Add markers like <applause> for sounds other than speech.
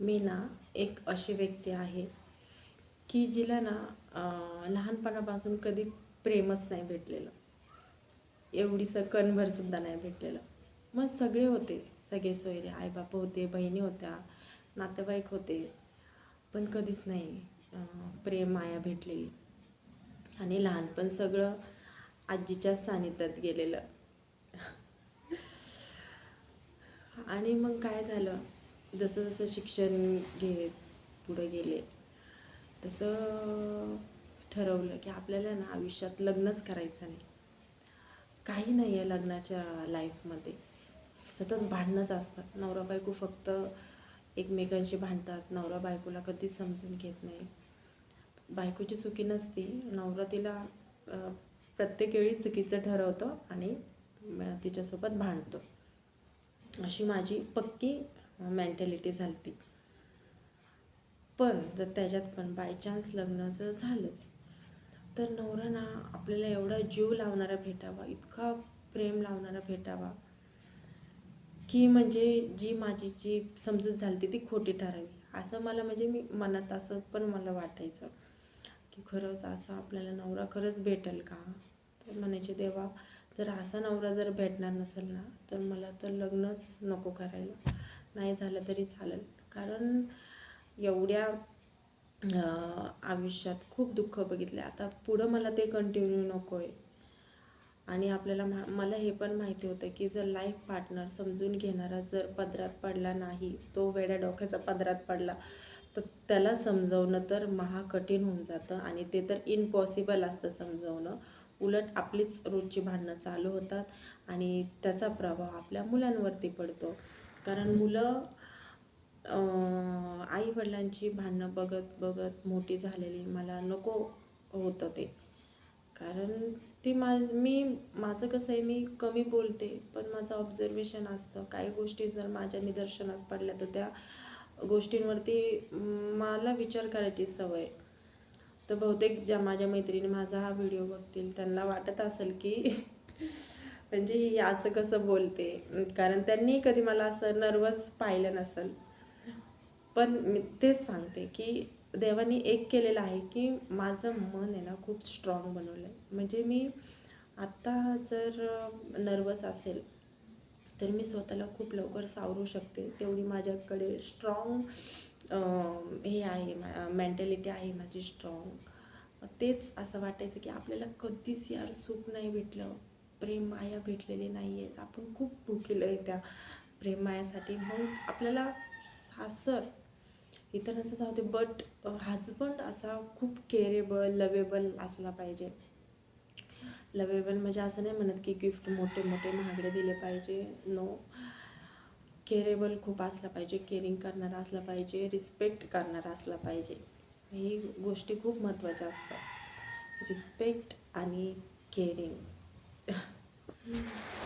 मी ना एक अशी व्यक्ती आहे की जिला ना लहानपणापासून कधी प्रेमच नाही भेटलेलं. एवढीसं कणभरसुद्धा नाही भेटलेलं. मग सगळे होते सगळे सोयरे. आईबाप होते बहिणी होत्या नातेवाईक होते. पण कधीच नाही प्रेम माया भेटलेली आणि लहानपण सगळं आजीच्याच सानिध्यात गेलेलं. <laughs> आणि मग काय झालं? जसं जसं शिक्षण घे पुढे गेले तसं ठरवलं की आपल्याला ना आयुष्यात लग्नच करायचं नाही. काही नाही आहे लग्नाच्या लाईफमध्ये. सतत भांडणंच असतात. नवरा बायको फक्त एकमेकांशी भांडतात. नवरा बायकोला कधीच समजून घेत नाही. बायकोची चुकी नसती. नवरा तिला प्रत्येक वेळी चुकीचं ठरवतो आणि तिच्यासोबत भांडतो. अशी माझी पक्की मेंटॅलिटी झाली पण जर त्याच्यात पण बाय चान्स लग्न जर झालंच तर नवरा ना आपल्याला एवढा जीव लावणारा भेटावा इतका प्रेम लावणारा भेटावा की म्हणजे जी माझी जी समजूत झाली ती खोटी ठरावी. असं मला म्हणजे मी मनात असं पण मला वाटायचं की खरंच असा आपल्याला नवरा खरंच भेटेल का? तर म्हणायचे देवा जर असा नवरा जर भेटणार नसेल ना तर मला तर लग्नच नको करायला. नाही झालं तरी चालेल. कारण एवढ्या आयुष्यात खूप दुःख बघितले आता पुढं मला ते कंटिन्यू नको आहे आणि आपल्याला मा मला हे पण माहिती होतं की जर लाईफ पार्टनर समजून घेणारा जर पदरात पडला नाही तो वेड्या डोक्याचा पदरात पडला तर त्याला समजवणं तर महाकठीण होऊन जातं आणि ते तर इम्पॉसिबल असतं समजवणं. उलट आपलीच रोजची भांडणं चालू होतात आणि त्याचा प्रभाव आपल्या मुलांवरती पडतो. कारण मुलं आई वडिलांची भांडणं बघत बघत मोठी झालेली. मला नको होतं ते. कारण ती मा मी माझं कसं आहे मी कमी बोलते. पण माझं ऑब्झर्वेशन असतं. काही गोष्टी जर माझ्या निदर्शनास पडल्या तर त्या गोष्टींवरती मला विचार करायची सवय तर बहुतेक ज्या माझ्या मैत्रिणी माझा हा व्हिडिओ बघतील त्यांना वाटत असेल की <laughs> म्हणजे ही असं कसं बोलते? कारण त्यांनी कधी मला असं नर्वस पाहिलं नसेल. पण मी तेच सांगते की देवाने एक केलेलं आहे की माझं मन आहे ना खूप स्ट्रॉंग बनवलं आहे म्हणजे मी आत्ता जर नर्वस असेल तर मी स्वतःला खूप लवकर सावरू शकते. तेवढी माझ्याकडे स्ट्रॉंग हे आहे मेंटॅलिटी आहे माझी स्ट्रॉंग तेच असं वाटायचं की आपल्याला कधीच यार सुख नाही भेटलं. प्रेम माया भेटलेली नाही आहेत आपण खूप भुकेलं आहे त्या प्रेम मायासाठी. मग आपल्याला सासर इतरांचं जाऊ दे बट हजबंड असा खूप केअरेबल लवेबल असला पाहिजे. लवेबल म्हणजे असं नाही म्हणत की गिफ्ट मोठे मोठे महागडे दिले पाहिजे. नो केअरेबल खूप असला पाहिजे. केअरिंग करणारा असला पाहिजे. रिस्पेक्ट करणारा असला पाहिजे. ही गोष्टी खूप महत्त्वाच्या असतात. रिस्पेक्ट आणि केअरिंग 嗯。